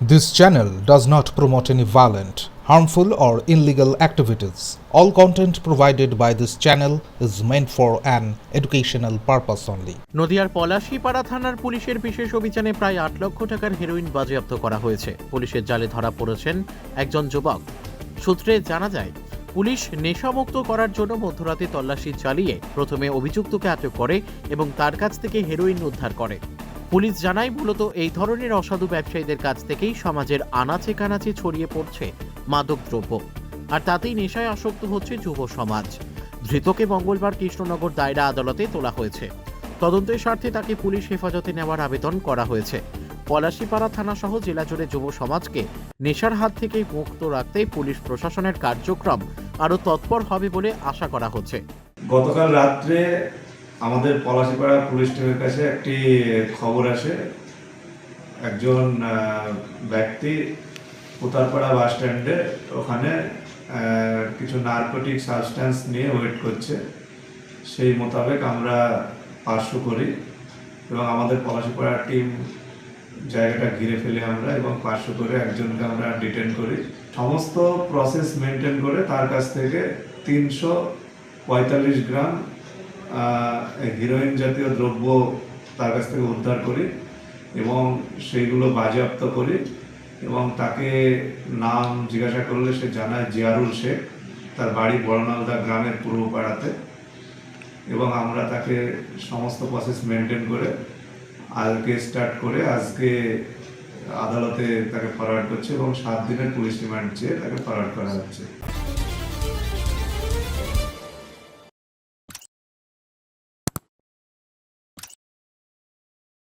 This channel does not promote any violent, harmful, or illegal activities. All content provided by this channel is meant for an educational purpose only. নদিয়ার পলাশীপাড়া থানার পুলিশের বিশেষ অভিযানে প্রায় আট লক্ষ টাকার হেরোইন বাজেয়াপ্ত করা হয়েছে পুলিশের জালে ধরা পড়েছেন একজন যুবক সূত্রে জানা যায় পুলিশ নেশামুক্ত করার জন্য মধ্যরাতে তল্লাশি চালিয়ে প্রথমে অভিযুক্তকে আটক করে এবং তার কাছ থেকে হেরোইন উদ্ধার করে পুলিশ জানায় মূলত এই ধরনের অসাধু ব্যবসায়ীদের কাছ থেকেই সমাজের আনাচে কানাচে ছড়িয়ে পড়ছে মাদক দ্রব্য আর তাতেই নেশায় আসক্ত হচ্ছে যুব সমাজ। ধৃতকে মঙ্গলবার কৃষ্ণনগর দায়রা আদালতে তোলা হয়েছে। তদন্তের স্বার্থে তাকে পুলিশ হেফাজতে নেওয়ার আবেদন করা হয়েছে। পলাশীপাড়া থানা সহ জেলা জুড়ে যুব সমাজকে নেশার হাত থেকে মুক্ত রাখতে পুলিশ প্রশাসনের কার্যক্রম আরও তৎপর হবে বলে আশা করা হচ্ছে। গতকাল রাত্রে আমাদের পলাশিপাড়া পুলিশ টিমের কাছে একটি খবর আসে। একজন ব্যক্তি উতারপাড়া বাস স্ট্যান্ডে ওখানে কিছু নার্কোটিক সাবস্ট্যান্স নিয়ে ওয়েট করছে। সেই মোতাবেক আমরা পার্শ্ব করি এবং আমাদের পলাশিপাড়া টিম জায়গাটা ঘিরে ফেলি আমরা এবং পার্শ্ব করে একজনকে আমরা ডিটেন করি। সমস্ত প্রসেস মেনটেন করে তার কাছ থেকে তিনশো পঁয়তাল্লিশ গ্রাম হিরোইন জাতীয় দ্রব্য তার কাছ থেকে উদ্ধার করি এবং সেইগুলো বাজেয়াপ্ত করি এবং তাকে নাম জিজ্ঞাসা করলে সে জানায় জিয়ারুল শেখ, তার বাড়ি বড়নালদা গ্রামের পূর্ব পাড়াতে এবং আমরা তাকে সমস্ত প্রসেস মেনটেন করে আজকে স্টার্ট করে আজকে আদালতে তাকে ফরওয়ার্ড করছে এবং সাত দিনের পুলিশ রিমান্ড চেয়ে তাকে ফরওয়ার্ড করা হচ্ছে।